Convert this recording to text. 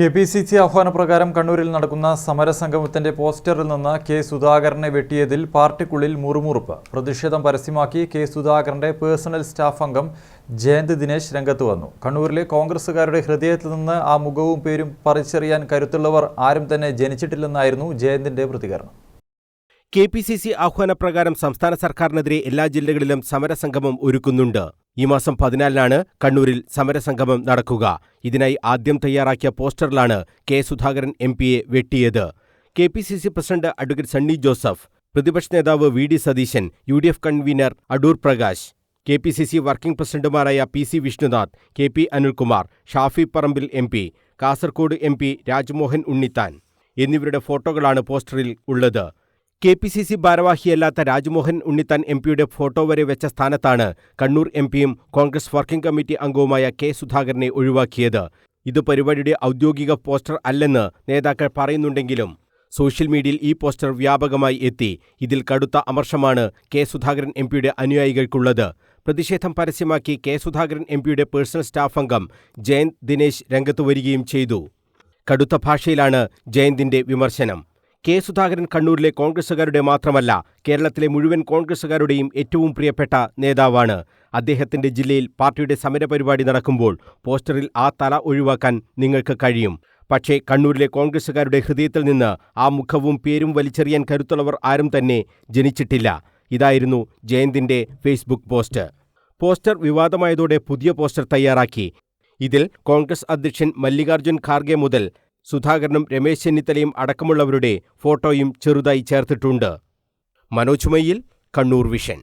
K P C C ആഹ്വാനപ്രകാരം കണ്ണൂരിൽ നടക്കുന്ന സമരസംഗമത്തിന്റെ പോസ്റ്ററിൽ നിന്ന് കെ സുധാകരനെ വെട്ടിയതിൽ പാർട്ടിക്കുള്ളിൽ മുറുമുറുപ്പ്. പ്രതിഷേധം പരസ്യമാക്കി കെ സുധാകരന്റെ പേഴ്സണൽ സ്റ്റാഫ് അംഗം ജയന്ത് ദിനേശ് രംഗത്ത് വന്നു. കണ്ണൂരിലെ കോൺഗ്രസുകാരുടെ ഹൃദയത്തിൽ നിന്ന് ആ മുഖവും പേരും പറിച്ചറിയാൻ കരുത്തുള്ളവർ ആരും തന്നെ ജനിച്ചിട്ടില്ലെന്നായിരുന്നു ജയന്തിന്റെ പ്രതികരണം. കെ പി സി സി ആഹ്വാനപ്രകാരം സംസ്ഥാന സർക്കാരിനെതിരെ എല്ലാ ജില്ലകളിലും സമരസംഗമം ഒരുക്കുന്നുണ്ട്. ഈ മാസം പതിനാലിനാണ് കണ്ണൂരിൽ സമരസംഗമം നടക്കുക. ഇതിനായി ആദ്യം തയ്യാറാക്കിയ പോസ്റ്ററിലാണ് കെ സുധാകരൻ എം പിയെ വെട്ടിയത്. K P C C president advocate Sunny Joseph പ്രതിപക്ഷ നേതാവ് V D Satheesan U D F convener Adoor Prakash K P C C working പ്രസിഡന്റുമാരായ P C Vishnunath K P Anilkumar Shafi Parambil M P Kasaragod M P Rajmohan Unnithan എന്നിവരുടെ ഫോട്ടോകളാണ് പോസ്റ്ററിൽ ഉള്ളത്. K P C C ഭാരവാഹിയല്ലാത്ത Rajmohan Unnithan M പിയുടെ photo വരെ വെച്ച സ്ഥാനത്താണ് കണ്ണൂർ എം പിയും കോൺഗ്രസ് വർക്കിംഗ് കമ്മിറ്റി അംഗവുമായ കെ സുധാകരനെ ഒഴിവാക്കിയത്. ഇത് പരിപാടിയുടെ ഔദ്യോഗിക പോസ്റ്റർ അല്ലെന്ന് നേതാക്കൾ പറയുന്നുണ്ടെങ്കിലും സോഷ്യൽ മീഡിയയിൽ ഈ പോസ്റ്റർ വ്യാപകമായി എത്തി. ഇതിൽ കടുത്ത അമർഷമാണ് കെ സുധാകരൻ എം പിയുടെ അനുയായികൾക്കുള്ളത്. പ്രതിഷേധം പരസ്യമാക്കി കെ സുധാകരൻ എം പിയുടെ പേഴ്സണൽ സ്റ്റാഫ് അംഗം ജയന്ത് ദിനേശ് രംഗത്തു വരികയും ചെയ്തു. കടുത്ത ഭാഷയിലാണ് ജയന്തിന്റെ വിമർശനം. കെ സുധാകരൻ കണ്ണൂരിലെ കോൺഗ്രസുകാരുടെ മാത്രമല്ല കേരളത്തിലെ മുഴുവൻ കോൺഗ്രസുകാരുടെയും ഏറ്റവും പ്രിയപ്പെട്ട നേതാവാണ്. അദ്ദേഹത്തിന്റെ ജില്ലയിൽ പാർട്ടിയുടെ സമരപരിപാടി നടക്കുമ്പോൾ പോസ്റ്ററിൽ ആ തല ഒഴിവാക്കാൻ നിങ്ങൾക്ക് കഴിയും. പക്ഷേ കണ്ണൂരിലെ കോൺഗ്രസുകാരുടെ ഹൃദയത്തിൽ നിന്ന് ആ മുഖവും പേരും വലിച്ചെറിയാൻ കരുത്തുള്ളവർ ആരും തന്നെ ജനിച്ചിട്ടില്ല. ഇതായിരുന്നു ജയന്തിന്റെ ഫേസ്ബുക്ക് പോസ്റ്റ്. പോസ്റ്റർ വിവാദമായതോടെ പുതിയ പോസ്റ്റർ തയ്യാറാക്കി. ഇതിൽ കോൺഗ്രസ് അധ്യക്ഷൻ മല്ലികാർജുൻ ഖാർഗെ മുതൽ സുധാകരനും രമേശ് ചെന്നിത്തലയും അടക്കമുള്ളവരുടെ ഫോട്ടോയും ചെറുതായി ചേർത്തിട്ടുണ്ട്. മനോജ് മയ്യിൽ കണ്ണൂർ വിഷൻ.